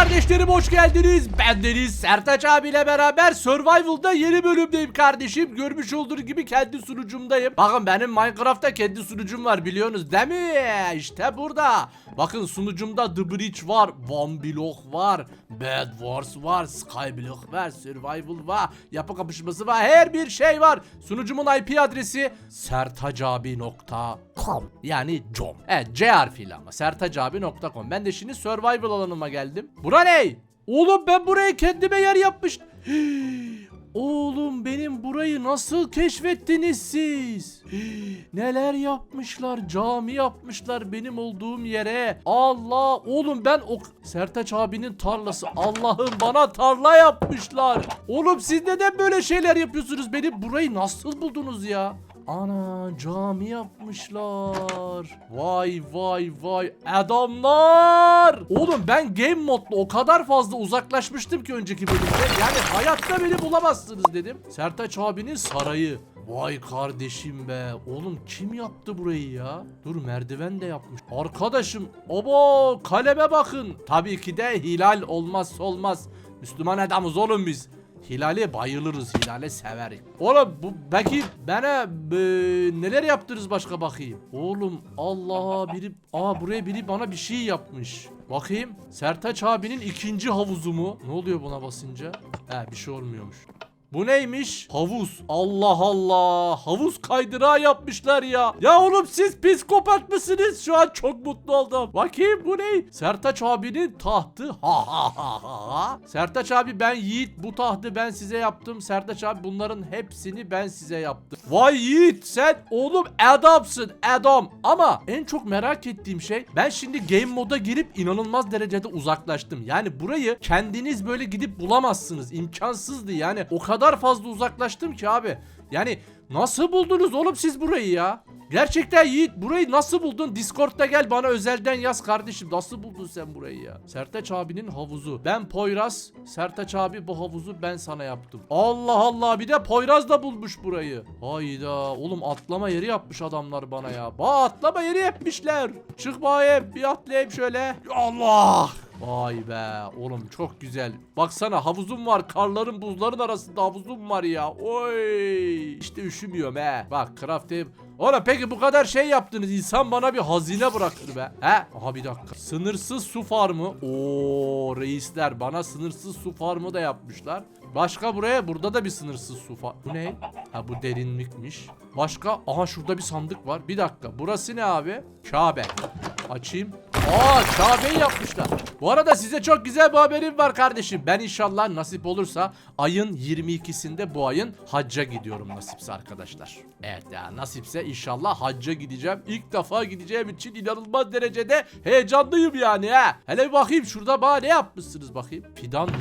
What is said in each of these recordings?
kardeşlerim hoş geldiniz. Ben Deniz Sertaç abiyle beraber Survival'da yeni bölümdeyim kardeşim. Görmüş olduğunuz gibi kendi sunucumdayım. Bakın benim Minecraft'ta kendi sunucum var biliyorsunuz değil mi? İşte burada. Bakın sunucumda The Bridge var, One Block var, Bed Wars var, Skyblock var, Survival var, yapı kapışması var, her bir şey var. Sunucumun IP adresi sertacabi.com yani com. Evet C harfiyle ama sertacabi.com. Ben de şimdi survival alanıma geldim. Bura ne? Oğlum ben buraya kendime yer yapmış. Oğlum benim burayı nasıl keşfettiniz siz? Neler yapmışlar? Cami yapmışlar benim olduğum yere. Allah oğlum ben o Sertaç abinin tarlası. Allah'ım bana tarla yapmışlar. Oğlum siz neden böyle şeyler yapıyorsunuz? Beni burayı nasıl buldunuz ya? Ana cami yapmışlar. Vay vay vay adamlar. Oğlum ben game modla o kadar fazla uzaklaşmıştım ki önceki bölümde. Yani hayatta beni bulamazsınız dedim. Sertaç abinin sarayı. Vay kardeşim be. Oğlum kim yaptı burayı ya? Dur merdiven de yapmış. Arkadaşım obo kaleme bakın. Tabii ki de hilal olmazsa olmaz. Müslüman adamız oğlum biz. Hilale bayılırız, hilale severiz. Oğlum bu peki bana e, neler yaptınız başka bakayım? Oğlum Allah biri aa buraya biri bana bir şey yapmış. Bakayım. Sertaç abinin ikinci havuzu mu? Ne oluyor buna basınca? He bir şey olmuyormuş. Bu neymiş? Havuz. Allah Allah. Havuz kaydırağı yapmışlar ya. Ya oğlum siz psikopat mısınız? Şu an çok mutlu oldum. Bakayım bu ne? Sertaç abinin tahtı. Ha ha ha ha ha. Sertaç abi ben Yiğit. Bu tahtı ben size yaptım. Sertaç abi bunların hepsini ben size yaptım. Vay Yiğit sen oğlum adamsın adam. Ama en çok merak ettiğim şey ben şimdi game moda girip inanılmaz derecede uzaklaştım. Yani burayı kendiniz böyle gidip bulamazsınız. İmkansızdı yani. O kadar fazla uzaklaştım ki abi. Yani nasıl buldunuz oğlum siz burayı ya? Gerçekten Yiğit burayı nasıl buldun? Discord'da gel bana özelden yaz kardeşim. Nasıl buldun sen burayı ya? Sertaç abinin havuzu. Ben Poyraz. Sertaç abi bu havuzu ben sana yaptım. Allah Allah bir de Poyraz da bulmuş burayı. Hayda oğlum atlama yeri yapmış adamlar bana ya. Ba atlama yeri yapmışlar. Çık bakayım bir atlayayım şöyle. Allah. Vay be oğlum çok güzel. Baksana havuzum var karların buzların arasında havuzum var ya. Oy işte üşümüyorum he. Bak craft table. Oğlum peki bu kadar şey yaptınız insan bana bir hazine bırakır be. He? Aha bir dakika. Sınırsız su farmı. Oo reisler bana sınırsız su farmı da yapmışlar. Başka buraya burada da bir sınırsız su farmı. Bu ne? Ha bu derinlikmiş. Başka aha şurada bir sandık var. Bir dakika burası ne abi? Kabe. Açayım. Aa Kabe'yi yapmışlar. Bu arada size çok güzel bir haberim var kardeşim. Ben inşallah nasip olursa ayın 22'sinde bu ayın hacca gidiyorum nasipse arkadaşlar. Evet ya nasipse inşallah hacca gideceğim. İlk defa gideceğim için inanılmaz derecede heyecanlıyım yani ha. Hele bir bakayım şurada bana ne yapmışsınız bakayım. Fidan mı?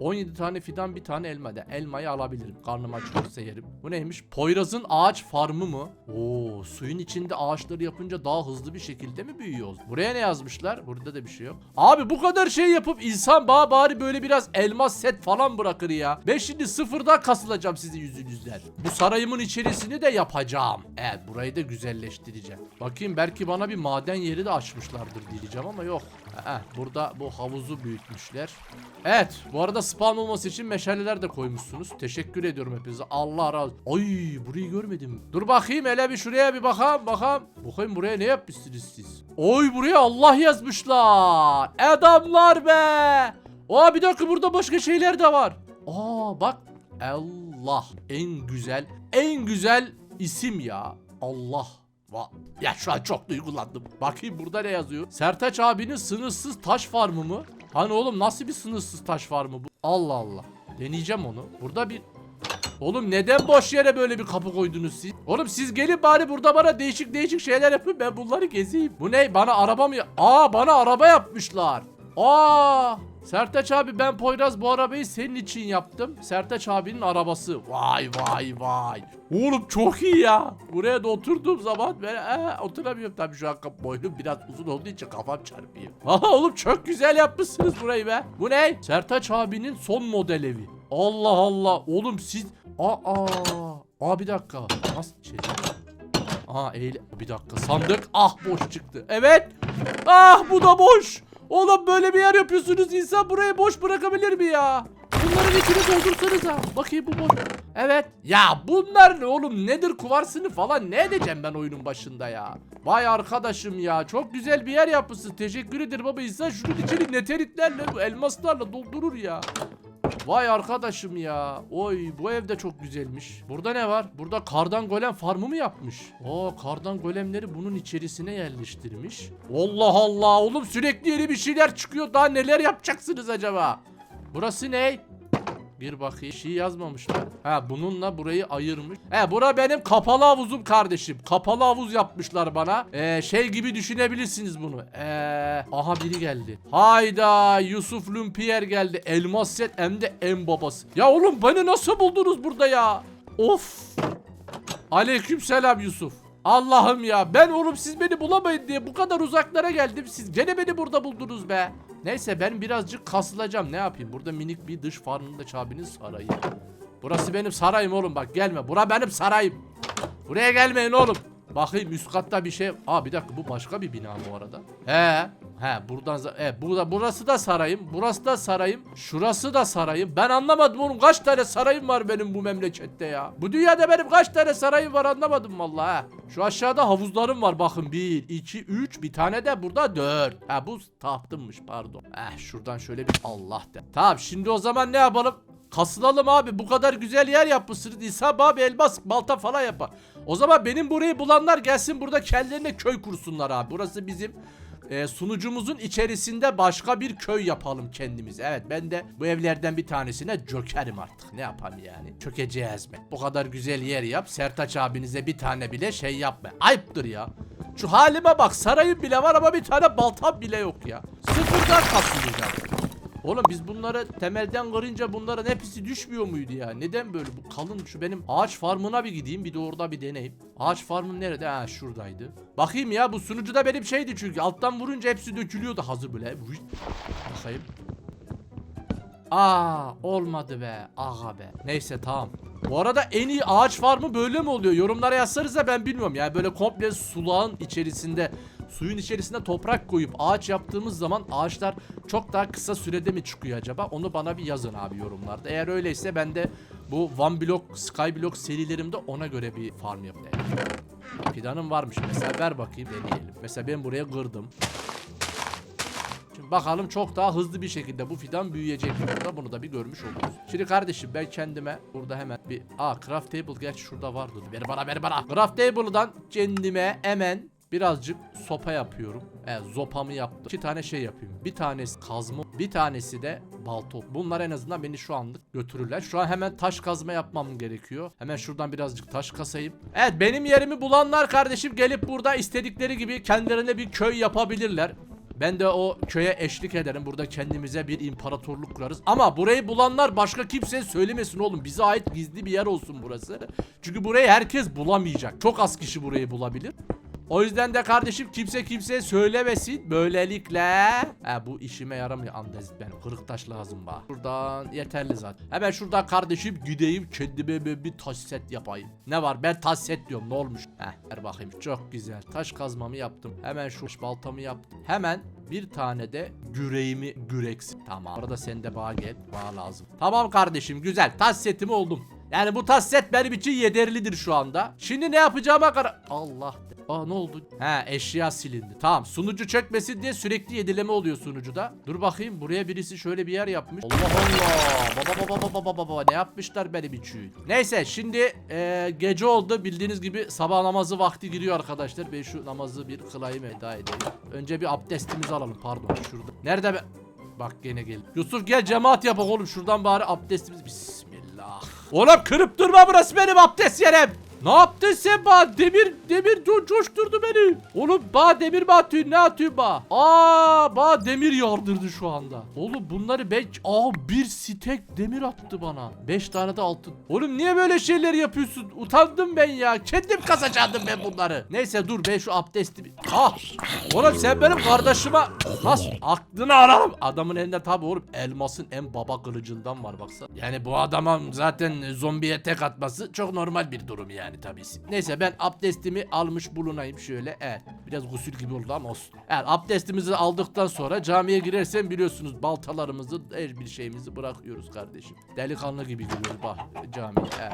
17 tane fidan bir tane elma da. Elmayı alabilirim. Karnım aç olursa yerim. Bu neymiş? Poyraz'ın ağaç farmı mı? Oo, suyun içinde ağaçları yapınca daha hızlı bir şekilde mi büyüyoruz? Buraya ne yazmışlar? Burada da bir şey yok. Abi bu kadar şey yapıp insan bana bari böyle biraz elmas set falan bırakır ya. Ben şimdi sıfırdan kasılacağım sizin yüzünüzden. Bu sarayımın içerisini de yapacağım. Evet burayı da güzelleştireceğim. Bakayım belki bana bir maden yeri de açmışlardır diyeceğim ama yok. Heh, burada bu havuzu büyütmüşler. Evet bu arada spawn olması için meşaleler de koymuşsunuz. Teşekkür ediyorum hepinize. Allah razı Ay burayı görmedim. Dur bakayım hele bir şuraya bir bakalım bakalım. Bakayım buraya ne yapmışsınız siz? Oy buraya Allah yazmışlar. Adamlar be. Aa bir dakika burada başka şeyler de var. Aa bak. Allah en güzel en güzel isim ya. Allah. Va ya şu an çok duygulandım. Bakayım burada ne yazıyor? Sertaç abinin sınırsız taş farmı mı? Hani oğlum nasıl bir sınırsız taş farmı bu? Allah Allah. Deneyeceğim onu. Burada bir... Oğlum neden boş yere böyle bir kapı koydunuz siz? Oğlum siz gelin bari burada bana değişik değişik şeyler yapın ben bunları gezeyim. Bu ne? Bana araba mı? Aa bana araba yapmışlar. Aa Sertaç abi ben Poyraz bu arabayı senin için yaptım. Sertaç abinin arabası. Vay vay vay. Oğlum çok iyi ya. Buraya da oturduğum zaman ben ee, oturamıyorum tabii şu an boynum biraz uzun olduğu için kafam çarpıyor. Aha oğlum çok güzel yapmışsınız burayı be. Bu ne? Sertaç abinin son model evi. Allah Allah. Oğlum siz... Aa, aa, bir dakika. Nasıl şey? Aa eğil... Bir dakika sandık. Ah boş çıktı. Evet. Ah bu da boş. Oğlum böyle bir yer yapıyorsunuz. İnsan burayı boş bırakabilir mi ya? Bunların içini doldursanıza. Bakayım bu boş. Evet. Ya bunlar ne oğlum? Nedir kuvarsını falan ne edeceğim ben oyunun başında ya? Vay arkadaşım ya. Çok güzel bir yer yapmışsın. Teşekkür ederim ama insan şunun içini neteritlerle, elmaslarla doldurur ya. Vay arkadaşım ya. Oy bu ev de çok güzelmiş. Burada ne var? Burada kardan golem farmı mı yapmış? Oo kardan golemleri bunun içerisine yerleştirmiş. Allah Allah oğlum sürekli yeni bir şeyler çıkıyor. Daha neler yapacaksınız acaba? Burası ne? Bir bakayım. Şey yazmamışlar. Ha bununla burayı ayırmış. He bura benim kapalı havuzum kardeşim. Kapalı havuz yapmışlar bana. Ee, şey gibi düşünebilirsiniz bunu. Ee, aha biri geldi. Hayda Yusuf Lumpier geldi. Elmas set hem de en babası. Ya oğlum beni nasıl buldunuz burada ya? Of. Aleyküm selam Yusuf. Allah'ım ya ben oğlum siz beni bulamayın diye bu kadar uzaklara geldim. Siz gene beni burada buldunuz be. Neyse ben birazcık kasılacağım ne yapayım. Burada minik bir dış farmında çabinin sarayı. Burası benim sarayım oğlum bak gelme. Bura benim sarayım. Buraya gelmeyin oğlum. Bakayım üst katta bir şey. Aa bir dakika bu başka bir bina bu arada. He. He buradan e, burada burası da sarayım. Burası da sarayım. Şurası da sarayım. Ben anlamadım oğlum kaç tane sarayım var benim bu memlekette ya. Bu dünyada benim kaç tane sarayım var anlamadım vallahi. ha. Şu aşağıda havuzlarım var bakın 1 2 3 bir tane de burada 4. Ha bu tahtımmış pardon. Eh şuradan şöyle bir Allah de. Tamam şimdi o zaman ne yapalım? Kasılalım abi bu kadar güzel yer yapmışsınız. İsa abi elmas balta falan yapar. O zaman benim burayı bulanlar gelsin burada kendilerine köy kursunlar abi. Burası bizim e, sunucumuzun içerisinde başka bir köy yapalım kendimiz. Evet ben de bu evlerden bir tanesine çökerim artık. Ne yapalım yani? Çökeceğiz mi? Bu kadar güzel yer yap. Sertaç abinize bir tane bile şey yapma. Ayıptır ya. Şu halime bak sarayım bile var ama bir tane baltam bile yok ya. Sıfırdan kasılacağım. Oğlum biz bunları temelden kırınca bunların hepsi düşmüyor muydu ya? Neden böyle bu kalın şu benim ağaç farmına bir gideyim bir de orada bir deneyim. Ağaç farmım nerede? Ha şuradaydı. Bakayım ya bu sunucuda benim şeydi çünkü alttan vurunca hepsi dökülüyordu hazır böyle. Bakayım. Aa olmadı be aga be. Neyse tamam. Bu arada en iyi ağaç farmı böyle mi oluyor? Yorumlara yazsanız da ben bilmiyorum. Yani böyle komple sulağın içerisinde suyun içerisinde toprak koyup ağaç yaptığımız zaman ağaçlar çok daha kısa sürede mi çıkıyor acaba? Onu bana bir yazın abi yorumlarda. Eğer öyleyse ben de bu One Block, Sky Block serilerimde ona göre bir farm yapayım. Fidanım varmış mesela ver bakayım deneyelim. Mesela ben buraya kırdım. Bakalım çok daha hızlı bir şekilde bu fidan büyüyecek mi burada bunu da bir görmüş oluruz. Şimdi kardeşim ben kendime burada hemen bir Aa craft table gerçi şurada vardı. Ver bana ver bana. Craft table'dan kendime hemen birazcık sopa yapıyorum. Evet zopamı yaptım. İki tane şey yapayım. Bir tanesi kazma, bir tanesi de balto. Bunlar en azından beni şu anlık götürürler. Şu an hemen taş kazma yapmam gerekiyor. Hemen şuradan birazcık taş kasayım. Evet benim yerimi bulanlar kardeşim gelip burada istedikleri gibi kendilerine bir köy yapabilirler. Ben de o köye eşlik ederim. Burada kendimize bir imparatorluk kurarız. Ama burayı bulanlar başka kimseye söylemesin oğlum. Bize ait gizli bir yer olsun burası. Çünkü burayı herkes bulamayacak. Çok az kişi burayı bulabilir. O yüzden de kardeşim kimse kimseye söylemesin. Böylelikle He bu işime yaramıyor andezit benim. Kırık taş lazım bana. Şuradan yeterli zaten. Hemen şuradan kardeşim gideyim kendime bir, bir taş set yapayım. Ne var ben taş set diyorum ne olmuş? Heh ver bakayım çok güzel. Taş kazmamı yaptım. Hemen şu baltamı yaptım. Hemen bir tane de güreğimi güreksin. Tamam. Arada sen de bana gel. Bana lazım. Tamam kardeşim güzel. Taş setimi oldum. Yani bu taş set benim için yeterlidir şu anda. Şimdi ne yapacağıma karar... Allah. Aa ne oldu? He eşya silindi. Tamam sunucu çökmesin diye sürekli yedileme oluyor sunucuda. Dur bakayım buraya birisi şöyle bir yer yapmış. Allah Allah. Baba baba baba baba baba ne yapmışlar benim için. Neyse şimdi e, gece oldu bildiğiniz gibi sabah namazı vakti giriyor arkadaşlar. Ben şu namazı bir kılayım eda edeyim. Önce bir abdestimizi alalım pardon şurada. Nerede be? Bak gene gel. Yusuf gel cemaat yapak oğlum şuradan bari abdestimiz. Bismillah. Oğlum kırıp durma burası benim abdest yerim. Ne yaptın sen bana? Demir, demir co coşturdu beni. Oğlum bana demir mi atıyorsun? Ne atıyorsun bana? Aa bana demir yardırdı şu anda. Oğlum bunları ben... Aa bir stek demir attı bana. Beş tane de altın. Oğlum niye böyle şeyler yapıyorsun? Utandım ben ya. Kendim kazacaktım ben bunları. Neyse dur ben şu abdesti... Ah! Oğlum sen benim kardeşime... Nasıl? Aklını ararım. Adamın elinde tabi oğlum elmasın en baba kılıcından var baksana. Yani bu adamın zaten zombiye tek atması çok normal bir durum yani. Yani tabii. Neyse ben abdestimi almış bulunayım şöyle. Evet biraz gusül gibi oldu ama olsun. Evet abdestimizi aldıktan sonra camiye girersem biliyorsunuz baltalarımızı her bir şeyimizi bırakıyoruz kardeşim. Delikanlı gibi giriyoruz bak camiye. Evet.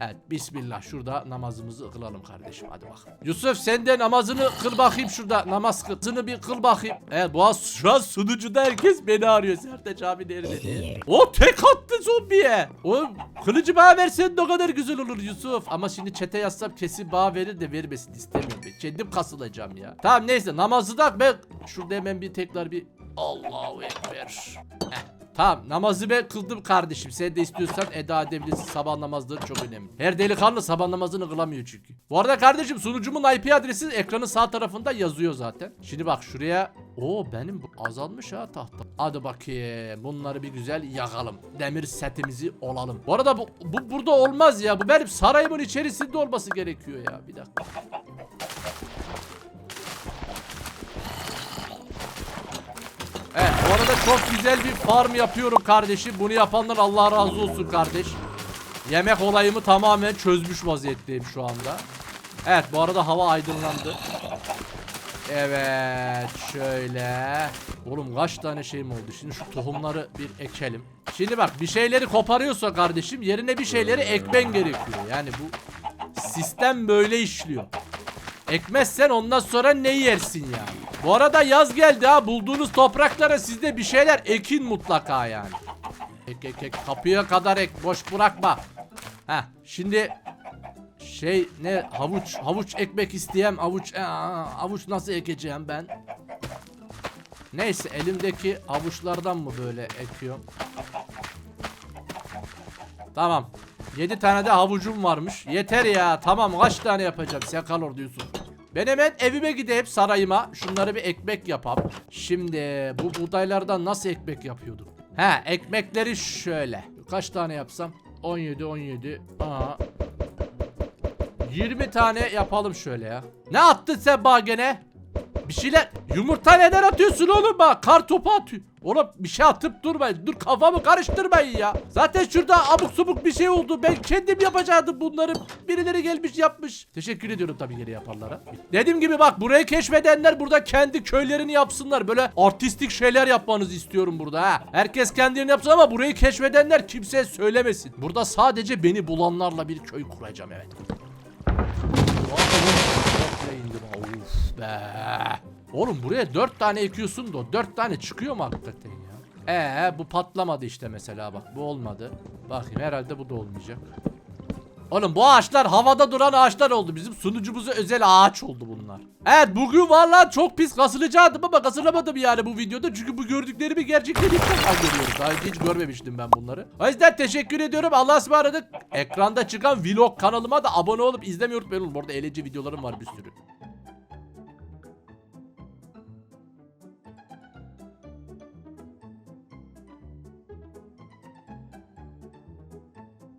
Evet bismillah şurada namazımızı kılalım kardeşim hadi bakalım. Yusuf sen de namazını kıl bakayım şurada namaz kıl. Zını bir kıl bakayım. Evet bu an şu an sunucuda herkes beni arıyor. Sertaç abi nerede diye. O tek attı zombiye. O kılıcı bana versen ne kadar güzel olur Yusuf. Ama şimdi çete yazsam kesin bana verir de vermesin istemiyorum ben. Kendim kasılacağım ya. Tamam neyse namazı da ben şurada hemen bir tekrar bir Allahu Ekber. Heh. Tamam namazı ben kıldım kardeşim. Sen de istiyorsan eda edebilirsin. Sabah namazları çok önemli. Her delikanlı sabah namazını kılamıyor çünkü. Bu arada kardeşim sunucumun IP adresi ekranın sağ tarafında yazıyor zaten. Şimdi bak şuraya. Oo benim azalmış ha tahta. Hadi bakayım. Bunları bir güzel yakalım. Demir setimizi olalım. Bu arada bu, bu burada olmaz ya. Bu benim sarayımın içerisinde olması gerekiyor ya. Bir dakika. Çok güzel bir farm yapıyorum kardeşim. Bunu yapanlar Allah razı olsun kardeş. Yemek olayımı tamamen çözmüş vaziyetteyim şu anda. Evet bu arada hava aydınlandı. Evet şöyle. Oğlum kaç tane şeyim oldu. Şimdi şu tohumları bir ekelim. Şimdi bak bir şeyleri koparıyorsa kardeşim yerine bir şeyleri ekmen gerekiyor. Yani bu sistem böyle işliyor. Ekmezsen ondan sonra ne yersin yani? Bu arada yaz geldi ha. Bulduğunuz topraklara siz de bir şeyler ekin mutlaka yani. Ek ek ek kapıya kadar ek boş bırakma. Heh şimdi şey ne havuç havuç ekmek isteyem havuç Aa, havuç nasıl ekeceğim ben? Neyse elimdeki havuçlardan mı böyle ekiyorum? Tamam. 7 tane de havucum varmış. Yeter ya. Tamam kaç tane yapacağım? Sen kal orada. Ben hemen evime gideyim sarayıma. Şunları bir ekmek yapam. Şimdi bu buğdaylardan nasıl ekmek yapıyorduk? He ekmekleri şöyle. Kaç tane yapsam? 17 17. Aa. 20 tane yapalım şöyle ya. Ne attın sen bana gene? Bir şeyler yumurta neden atıyorsun oğlum bak kar topu atıyor. Oğlum bir şey atıp durmayın. Dur kafamı karıştırmayın ya. Zaten şurada abuk subuk bir şey oldu. Ben kendim yapacaktım bunları. Birileri gelmiş yapmış. Teşekkür ediyorum tabii geri yapanlara. Dediğim gibi bak burayı keşfedenler burada kendi köylerini yapsınlar. Böyle artistik şeyler yapmanızı istiyorum burada ha. Herkes kendini yapsın ama burayı keşfedenler kimseye söylemesin. Burada sadece beni bulanlarla bir köy kuracağım evet. Of be. Oğlum buraya dört tane ekiyorsun da o dört tane çıkıyor mu hakikaten ya? Ee bu patlamadı işte mesela bak bu olmadı. Bakayım herhalde bu da olmayacak. Oğlum bu ağaçlar havada duran ağaçlar oldu. Bizim sunucumuza özel ağaç oldu bunlar. Evet bugün vallahi çok pis kasılacaktım ama kasılamadım yani bu videoda. Çünkü bu gördüklerimi gerçekten ilk defa görüyorum. Daha önce hiç görmemiştim ben bunları. O yüzden teşekkür ediyorum. Allah'a ısmarladık. Ekranda çıkan vlog kanalıma da abone olup izlemeyi unutmayın. arada eğlence videolarım var bir sürü.